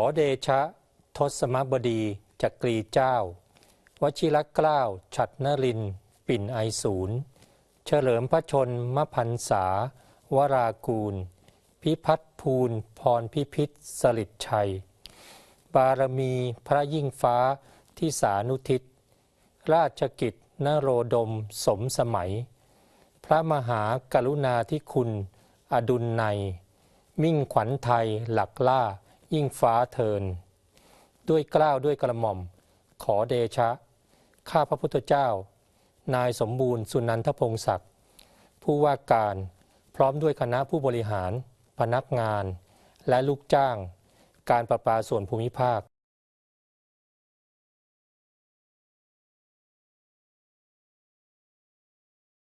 อเดชะ ทศมบดีจักรีเจ้า วชิรเกล้า ฉัดนริน ปิ่นไอศูนย์เฉลิมพระชนมพันษาวรากูล พิพัฒภูลพรพิพิธสลิดชัย บารมีพระยิ่งฟ้าที่สานุทิศ ราชกิจนโรดมสมสมัย พระมหากรุณาธิคุณ อดุลใน มิ่งขวัญไทยหลักล่า ยิ่งฟ้าเทิน ด้วยกล้าวด้วยกระหม่อม ขอเดชะ ข้าพระพุทธเจ้า นายสมบูรณ์สุนันทพงศักดิ์ผู้ว่าการพร้อมด้วยคณะผู้บริหาร พนักงาน และลูกจ้าง การประปาส่วนภูมิภาค